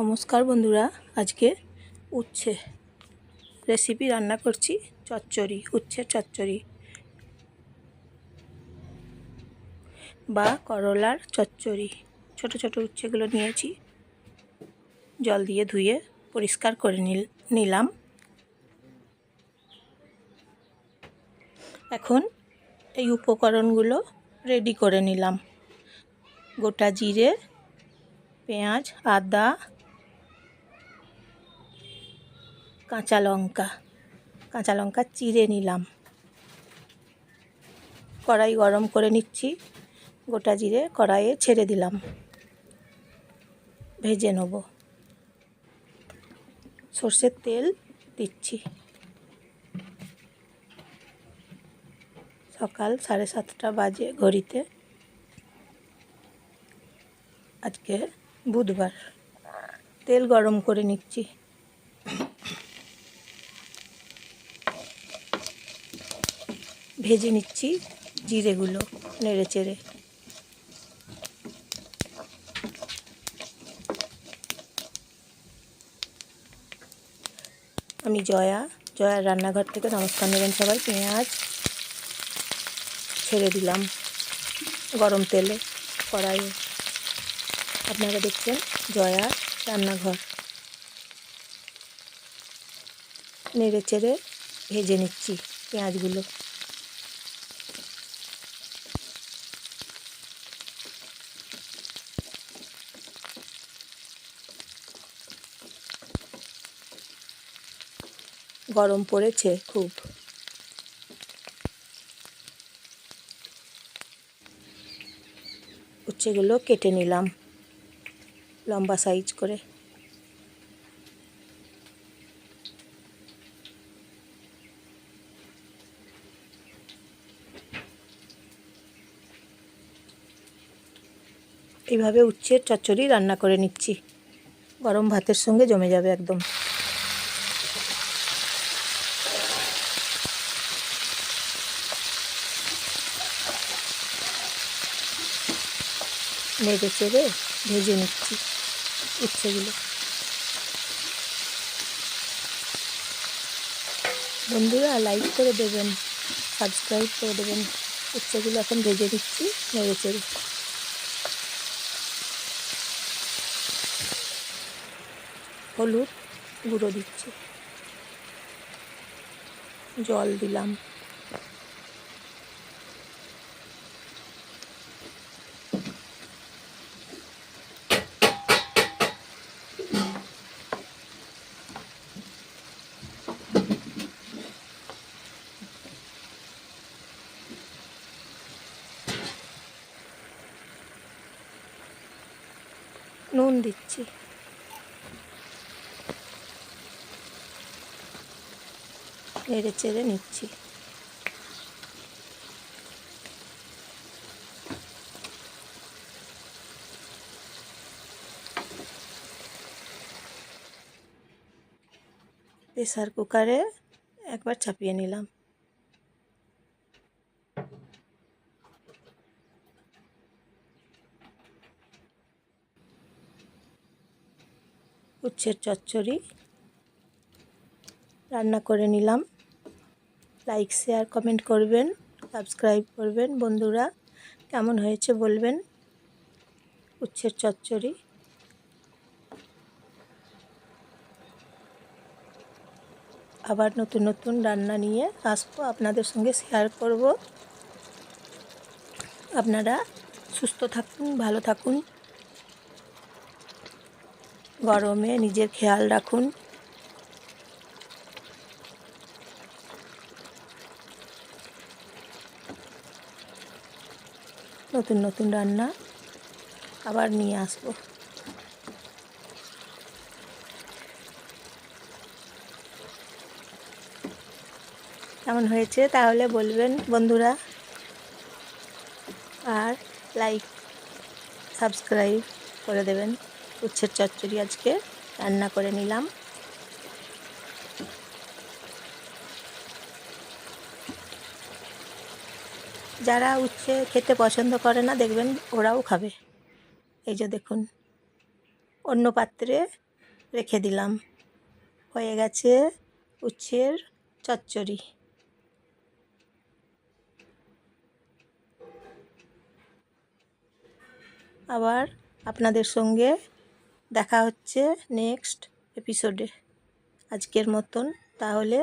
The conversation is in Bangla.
নমস্কার বন্ধুরা, আজকে উচ্ছে রেসিপি রান্না করছি, চচ্চড়ি, উচ্ছে চচ্চড়ি বা করলার চচ্চড়ি। ছোট ছোট উচ্ছেগুলো নিয়েছি, জল দিয়ে ধুয়ে পরিষ্কার করে নিল, নিলাম। এখন এই উপকরণগুলো রেডি করে নিলাম। গোটা জিরে, পেঁয়াজ, আদা কাঁচা লঙ্কা কাঁচা লঙ্কা চিড়ে নিলাম। কড়াই গরম করে নিচ্ছি, গোটা জিরে কড়াইয়ে ছেড়ে দিলাম। ভেজে নেব। সর্ষের তেল দিচ্ছি। সকাল সাড়ে সাতটা বাজে ঘড়িতে। আজকে বুধবার। তেল গরম করে নিচ্ছি। ভেজে নিচ্ছি জিরেগুলো নেড়ে চেড়ে আমি জয়া, জয়ার রান্নাঘর থেকে নমস্কার নেবেন সবাই, পেঁয়াজ ছেড়ে দিলাম গরম তেলে কড়াইয়ে। আপনারা দেখছেন জয়া রান্নাঘর। নেড়ে চেড়ে ভেজে নিচ্ছি পেঁয়াজগুলো। গরম পড়েছে খুব। উচ্ছেগুলো কেটে নিলাম লম্বা সাইজ করে। এইভাবে উচ্ছের চচ্চড়ি রান্না করে নিচ্ছি। গরম ভাতের সঙ্গে জমে যাবে একদম। নেড়ে চেড়ে ভেজে নিচ্ছি উচ্ছেগুলো। বন্ধুরা লাইক করে দেবেন সাবস্ক্রাইব করে দেবেন, উচ্ছেগুলো এখন ভেজে দিচ্ছি নেড়ে চেড়ে। হলুদ গুঁড়ো দিচ্ছি। জল দিলাম। নুন দিচ্ছি। নেড়ে চেড়ে নিচ্ছি। প্রেসার কুকারে একবার চাপিয়ে নিলাম। উচ্ছের চচ্চড়ি। রান্না করে নিলাম। লাইক শেয়ার কমেন্ট করবেন সাবস্ক্রাইব করবেন বন্ধুরা। কেমন হয়েছে বলবেন? উচ্ছের চচ্চড়ি। আবার নতুন নতুন রান্না নিয়ে আসব। আপনাদের সঙ্গে শেয়ার করব। আপনারা সুস্থ থাকুন, ভালো থাকুন। গরমে নিজের খেয়াল রাখুন। নতুন নতুন রান্না আবার নিয়ে আসব। কেমন হয়েছে তাহলে বলবেন বন্ধুরা। আর লাইক সাবস্ক্রাইব করে দেবেন। উচ্ছের চচ্চড়ি আজকে রান্না করে নিলাম। যারা উচ্ছে খেতে পছন্দ করে না, দেখবেন ওরাও খাবে। এই যে দেখুন, অন্য পাত্রে রেখে দিলাম। হয়ে গেছে উচ্ছের চচ্চড়ি। আবার আপনাদের সঙ্গে দেখা হচ্ছে নেক্সট এপিসোডে আজকের মতন তাহলে